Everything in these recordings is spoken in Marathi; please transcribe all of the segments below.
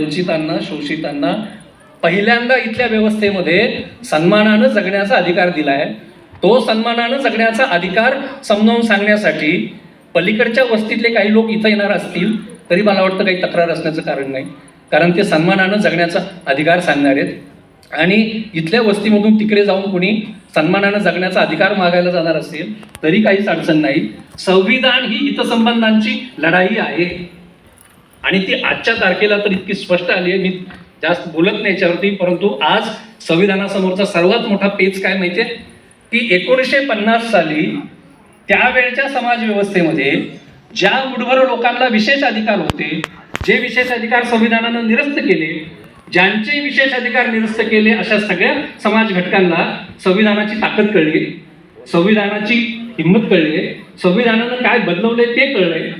वंचितांना शोषितांना पहिल्यांदा इथल्या व्यवस्थेमध्ये सन्मानानं जगण्याचा अधिकार दिला आहे तो सन्मानानं जगण्याचा अधिकार समजावून सांगण्यासाठी पलीकडच्या वस्तीतले काही लोक इथं येणार असतील तरी मला वाटतं काही तक्रार असण्याचं कारण नाही. कारण ते सन्मानानं जगण्याचा अधिकार सांगणार आहेत. आणि इथल्या वस्तीमधून तिकडे जाऊन कोणी सन्मानानं जगण्याचा अधिकार मागायला जाणार असेल तरी काहीच अडचण नाही. संविधान ही हितसंबंधांची लढाई आहे. आणि ती आजच्या तारखेला तर इतकी स्पष्ट आली आहे. मी जास्त बोलत नाही याच्यावरती परंतु आज संविधानासमोरचा सर्वात मोठा पेच काय माहितीये की एकोणीसशे पन्नास साली त्यावेळच्या समाज व्यवस्थेमध्ये ज्या मुठभर लोकांना विशेष अधिकार होते जे विशेष अधिकार संविधानानं निरस्त केले ज्यांचे विशेष अधिकार निरस्त केले अशा सगळ्या समाज घटकांना संविधानाची ताकद कळली. संविधानाची हिंमत कळली. संविधानानं काय बदलवले ते कळलंय.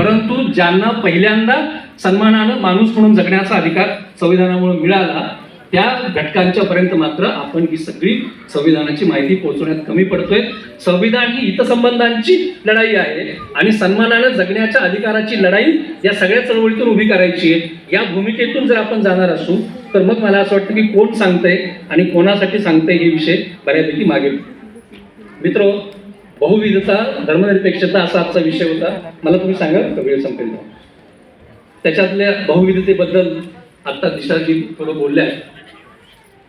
परंतु ज्यांना पहिल्यांदा सन्मानानं माणूस म्हणून जगण्याचा अधिकार संविधानामुळे मिळाला त्या घटकांच्या पर्यंत मात्र आपण ही सगळी संविधानाची माहिती पोहोचवण्यात कमी पडतोय. संविधान ही हितसंबंधांची लढाई आहे आणि सन्मानानं जगण्याच्या अधिकाराची लढाई या सगळ्या चळवळीतून उभी करायची आहे. या भूमिकेतून जर आपण जाणार असू तर मग मला असं वाटतं की कोण सांगतंय आणि कोणासाठी सांगतंय हे विषय बऱ्यापैकी मागे मित्र बहुविधता धर्मनिरपेक्षता असा आजचा विषय होता. मला तुम्ही सांगा का वेळ संपेल त्याच्यातल्या बहुविधतेबद्दल आत्ता दिशाजी थोडं बोलल्या.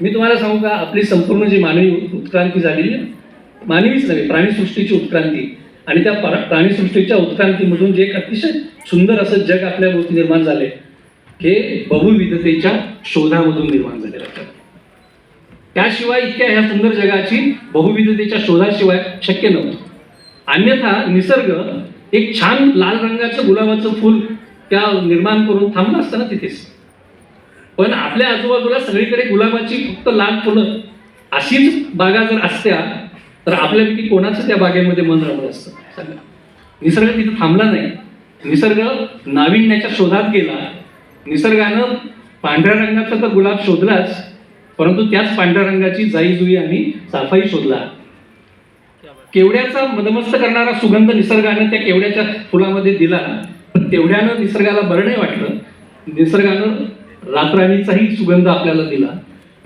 मी तुम्हाला सांगू का आपली संपूर्ण जी मानवी उत्क्रांती झाली आहे, मानवीच नव्हे प्राणीसृष्टीची उत्क्रांती. आणि त्या प्रा- प्राणीसृष्टीच्या उत्क्रांतीमधून जे एक अतिशय सुंदर असं जग आपल्या भोवती निर्माण झाले हे बहुविधतेच्या शोधामधून निर्माण झालेलं लक्षात त्याशिवाय इतक्या ह्या सुंदर जगाची बहुविधतेच्या शोधाशिवाय शक्य नव्हतं. अन्यथा निसर्ग एक छान लाल रंगाचं गुलाबाचं फुल त्या निर्माण करून थांबलं असतं ना तिथेच. पण आपल्या आजूबाजूला सगळीकडे गुलाबाची फक्त लाल फुलं अशीच बागा जर असत्या तर आपल्यापैकी कोणाचं त्या बागेमध्ये मन रमलं असतं? सगळं निसर्ग तिथं थांबला नाही. निसर्ग नाविन्याच्या शोधात गेला. निसर्गानं पांढऱ्या रंगाचा तर गुलाब शोधलाच परंतु त्याच पांढऱ्या रंगाची जाईजुई आणि साफाई शोधला. केवड्याचा मदमस्त करणारा सुगंध निसर्गानं त्या केवड्याच्या फुलामध्ये दिला पण तेवढ्यानं निसर्गाला बरं नाही वाटलं. निसर्गानं रातराणीचाही सुगंध आपल्याला दिला.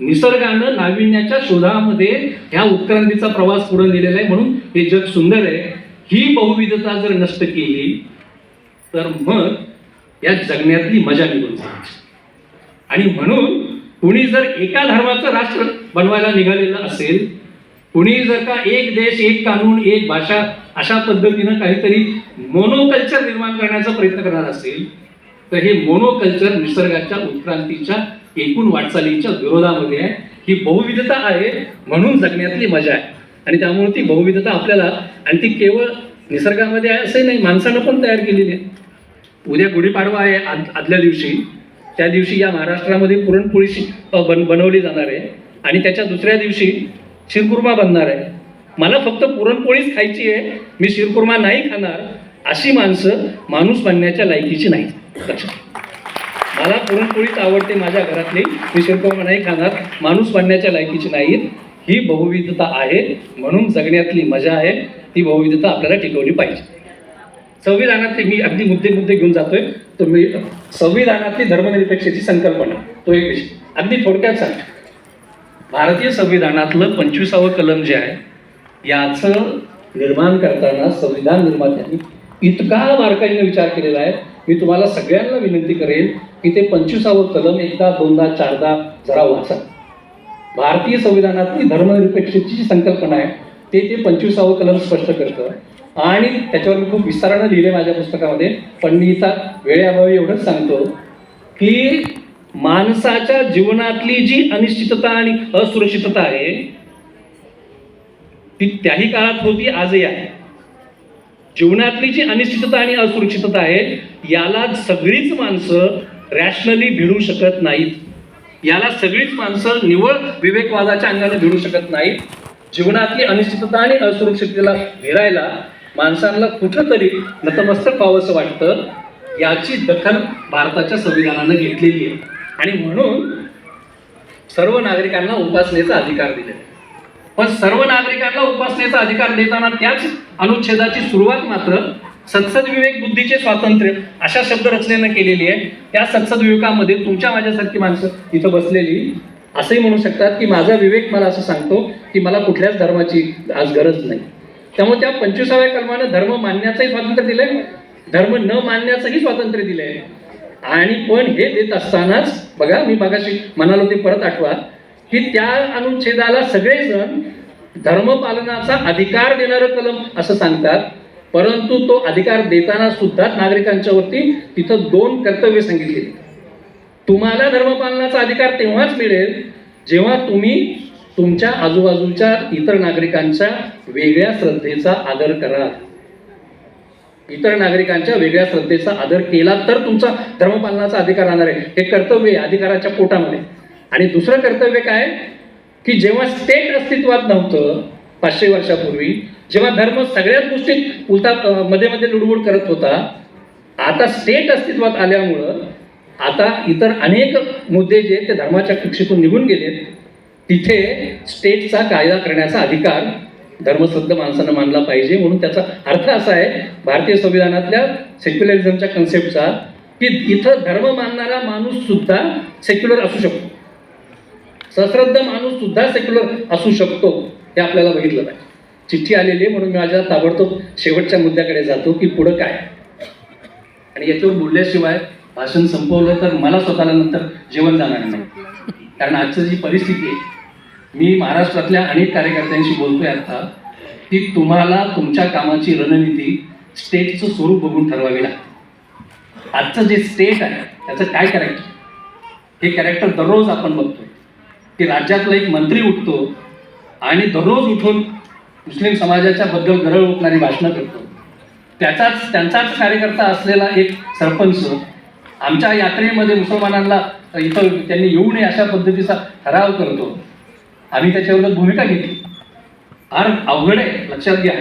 निसर्गानं नाविन्याच्या शोधामध्ये ह्या उत्क्रांतीचा प्रवास पुढे नेलेला आहे. म्हणून हे जग सुंदर आहे. ही बहुविधता जर नष्ट केली तर मग या जगण्यातली मजा निघून जाईल. आणि म्हणून कुणी जर एका धर्माचं राष्ट्र बनवायला निघालेलं असेल कुणी जर का एक देश एक कानून एक भाषा अशा पद्धतीनं काहीतरी मोनोकल्चर निर्माण करण्याचा प्रयत्न करणार असेल तर हे मोनोकल्चर निसर्गाच्या उत्क्रांतीच्या एकूण वाटचालीच्या विरोधामध्ये आहे. ही बहुविधता आहे म्हणून जगण्यातली मजा आहे. आणि त्यामुळे ती बहुविधता आपल्याला आणि ती केवळ निसर्गामध्ये आहे असंही नाही माणसानं पण तयार केलेली आहे. उद्या गुढीपाडवा आहे आद- आदल्या दिवशी. त्या दिवशी या महाराष्ट्रामध्ये पुरणपोळी बन बनवली जाणार आहे. आणि त्याच्या दुसऱ्या दिवशी शिरकुर्मा बनणार आहे. मला फक्त पुरणपोळीच खायची आहे. मी शिरकुर्मा नाही खाणार अशी माणसं माणूस बनण्याच्या लायकीची नाहीत. लक्षात मला पुरणपोळीच आवडते माझ्या घरातली. मी शिरकुर्मा नाही खाणार माणूस बनण्याच्या लायकीची नाहीत. ही बहुविधता आहे. म्हणून जगण्यातली मजा आहे. ती बहुविधता आपल्याला टिकवली पाहिजे. संविधानातले मी अगदी मुद्दे मुद्दे घेऊन जातोय. तुम्ही संविधानातली धर्मनिरपेक्षेची संकल्पना तो एक विषय. अगदी थोडक्यात सांग भारतीय संविधानातलं पंचवीसावं कलम जे आहे याचं निर्माण करताना संविधान निर्मात्यांनी इतका बारकाईने विचार केलेला आहे. मी तुम्हाला सगळ्यांना विनंती करेन की ते पंचवीसावं कलम एकदा दोनदा चारदा जरा वाचा. भारतीय संविधानातली धर्मनिरपेक्षतेची जी संकल्पना आहे ते ते पंचवीसावं कलम स्पष्ट करतं. आणि त्याच्यावर मी खूप विस्तारानं लिहिले माझ्या पुस्तकामध्ये पण मी इथं वेळेअभावी एवढंच सांगतो की माणसाच्या जीवनातली जी अनिश्चितता आणि असुरक्षितता आहे ती त्याही काळात होती आजही आहे. जीवनातली जी अनिश्चितता आणि असुरक्षितता आहे याला सगळीच माणसं रॅशनली भिडू शकत नाहीत. याला सगळीच माणसं निवळ विवेकवादाच्या अंगाने भिडू शकत नाहीत. जीवनातली अनिश्चितता आणि असुरक्षिततेला भिरायला माणसांना कुठंतरी नतमस्तक व्हावंसं वाटतं याची दखल भारताच्या संविधानानं घेतलेली आहे. आणि म्हणून सर्व नागरिकांना उपासनेचा अधिकार दिले पण सर्व नागरिकांना उपासनेचा अधिकार देताना त्याच अनुच्छेदाची सुरुवात मात्र संसद विवेक बुद्धीचे स्वातंत्र्य अशा शब्द रचनेनं केलेली आहे. त्या संसद विवेकामध्ये तुमच्या माझ्यासारखी माणसं इथं बसलेली असंही म्हणू शकतात की माझा विवेक मला असं सांगतो की मला कुठल्याच धर्माची आज गरज नाही. त्यामुळे त्या पंचवीसाव्या कलमानं धर्म मानण्याचंही स्वातंत्र्य दिलंय. धर्म न मानण्याचंही स्वातंत्र्य दिलंय. आणि पण हे देत असतानाच बघा मी मागाशी म्हणालो ते परत आठवा की त्या अनुच्छेदाला सगळेजण धर्मपालनाचा अधिकार देणारं कलम असं सांगतात. परंतु तो अधिकार देताना सुद्धा नागरिकांच्या वरती तिथं दोन कर्तव्य सांगितली. तुम्हाला धर्मपालनाचा अधिकार तेव्हाच मिळेल जेव्हा तुम्ही तुमच्या आजूबाजूच्या इतर नागरिकांच्या वेगळ्या श्रद्धेचा आदर करा. इतर नागरिकांच्या वेगळ्या श्रद्धेचा आदर केला तर तुमचा धर्मपालनाचा अधिकार राहणार आहे. हे कर्तव्य आहे अधिकाराच्या पोटामध्ये. आणि दुसरं कर्तव्य काय? की जेव्हा स्टेट अस्तित्वात नव्हतं पाचशे वर्षापूर्वी जेव्हा धर्म सगळ्याच गोष्टीत उलटा मध्ये मध्ये लुडबुड करत होता आता स्टेट अस्तित्वात आल्यामुळं आता इतर अनेक मुद्दे जे ते धर्माच्या कक्षेतून निघून गेलेत. तिथे स्टेटचा कायदा करण्याचा अधिकार धर्मश्रद्ध माणसानं मानला पाहिजे म्हणून त्याचा अर्थ असा आहे भारतीय संविधानातल्या सेक्युलरिझमच्या कन्सेप्टचा की इथं धर्म मानणारा माणूस सुद्धा सेक्युलर असू शकतो. सश्रद्ध माणूस सुद्धा सेक्युलर असू शकतो हे आपल्याला बघितलं पाहिजे. चिठ्ठी आलेली आहे म्हणून मी माझ्या ताबडतोब शेवटच्या मुद्द्याकडे जातो की पुढं काय आणि याच्यावर बोलल्याशिवाय भाषण संपवलं तर मला स्वतःला नंतर जेवण जाणार नाही. कारण आजची जी परिस्थिती आहे मी महाराष्ट्रातल्या अनेक कार्यकर्त्यांशी बोलतोय आता की तुम्हाला तुमच्या कामाची रणनीती स्टेटचं स्वरूप बघून ठरवावी लागते. आजचं जे स्टेट आहे त्याचं काय कॅरेक्टर हे कॅरेक्टर दररोज आपण बघतोय. की राज्यातला एक मंत्री उठतो आणि दररोज उठून मुस्लिम समाजाच्या बद्दल गरळ ओकणारी भाषणं करतो. त्याचाच त्यांचाच कार्यकर्ता असलेला एक सरपंच आमच्या यात्रेमध्ये मुसलमानांना इथं त्यांनी येऊ नये अशा पद्धतीचा ठराव करतो. आम्ही त्याच्यावर भूमिका घेतली. फार अवघड आहे लक्षात घ्या.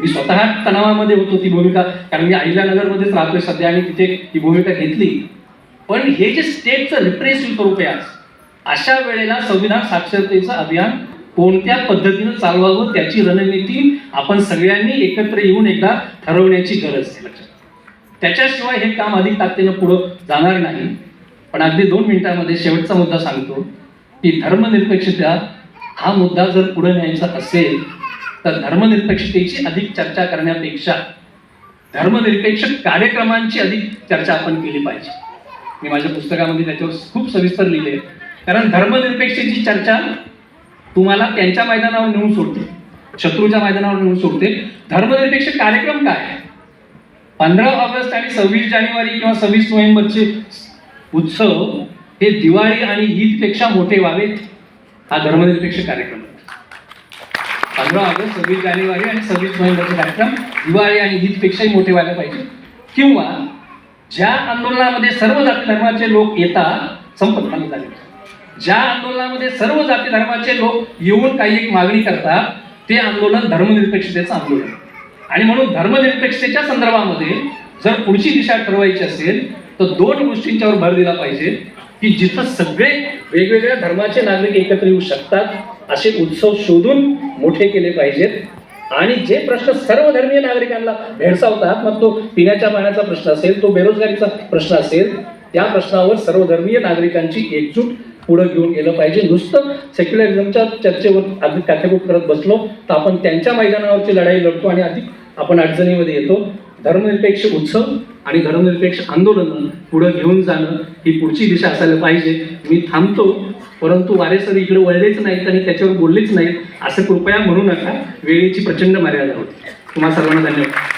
मी स्वतः तणावामध्ये होतो ती भूमिका कारण मी अहिल्यानगरमध्येच राहतोय सध्या आणि तिथे ती भूमिका घेतली. पण हे जे स्टेटचं रिप्रेसिव्ह स्वरूप आहे आज अशा वेळेला संविधान साक्षरतेचं अभियान कोणत्या पद्धतीनं चालवावं त्याची रणनीती आपण सगळ्यांनी एकत्र येऊन एकदा ठरवण्याची गरज आहे लक्षात त्याच्याशिवाय हे काम अधिक ताकदीनं पुढं जाणार नाही. पण अगदी दोन मिनिटांमध्ये शेवटचा मुद्दा सांगतो की धर्मनिरपेक्षता हा मुद्दा जर पुढे न्यायचा असेल तर धर्मनिरपेक्षतेची अधिक चर्चा करण्यापेक्षा धर्मनिरपेक्ष कार्यक्रमांची अधिक चर्चा आपण केली पाहिजे. मी माझ्या पुस्तकामध्ये त्याच्यावर खूप सविस्तर लिहिले कारण धर्मनिरपेक्षतेची चर्चा तुम्हाला त्यांच्या मैदानावर नेऊन सोडते शत्रूच्या मैदानावर नेऊन सोडते. धर्मनिरपेक्ष कार्यक्रम काय पंधरा ऑगस्ट आणि सव्वीस जानेवारी किंवा सव्वीस नोव्हेंबरचे उत्सव हे दिवाळी आणि ईदपेक्षा मोठे व्हावेत. हा धर्मनिरपेक्ष कार्यक्रम. पंधरा ऑगस्ट सव्वीस जानेवारी आणि सव्वीस नोव्हेंबरचे कार्यक्रम. दिवाळी आणि ईदपेक्षाही मोठे व्हायला पाहिजे. किंवा ज्या आंदोलनामध्ये सर्व जाती धर्माचे लोक येतात संपत मानलं झाले. ज्या आंदोलनामध्ये सर्व जाती धर्माचे लोक येऊन काही एक मागणी करतात ते आंदोलन धर्मनिरपेक्षतेचं आंदोलन. आणि म्हणून धर्मनिरपेक्षतेच्या संदर्भामध्ये जर पुढची दिशा ठरवायची असेल तर दोन गोष्टींच्यावर भर दिला पाहिजे की जिथं सगळे वेगवेगळ्या धर्माचे नागरिक एकत्र येऊ शकतात असे उत्सव शोधून मोठे केले पाहिजेत. आणि जे प्रश्न सर्व धर्मीय नागरिकांना भेडसावतात मग तो पिण्याच्या पाण्याचा प्रश्न असेल तो बेरोजगारीचा प्रश्न असेल त्या प्रश्नावर सर्वधर्मीय नागरिकांची एकजूट पुढे घेऊन गेलं पाहिजे. नुसतं सेक्युलरिझमच्या चर्चेवर अधिक काथेकूट करत बसलो तर आपण त्यांच्या मैदानावरची लढाई लढतो आणि अधिक आपण अडचणीमध्ये येतो. धर्मनिरपेक्ष उत्सव आणि धर्मनिरपेक्ष आंदोलन पुढं घेऊन जाणं ही पुढची दिशा असायला पाहिजे. मी थांबतो परंतु वारेसर इकडे वळलेच नाहीत आणि त्याच्यावर बोललेच नाहीत. असं कृपया म्हणू नका. वेळेची प्रचंड मर्यादा होती. तुम्हा सर्वांना धन्यवाद.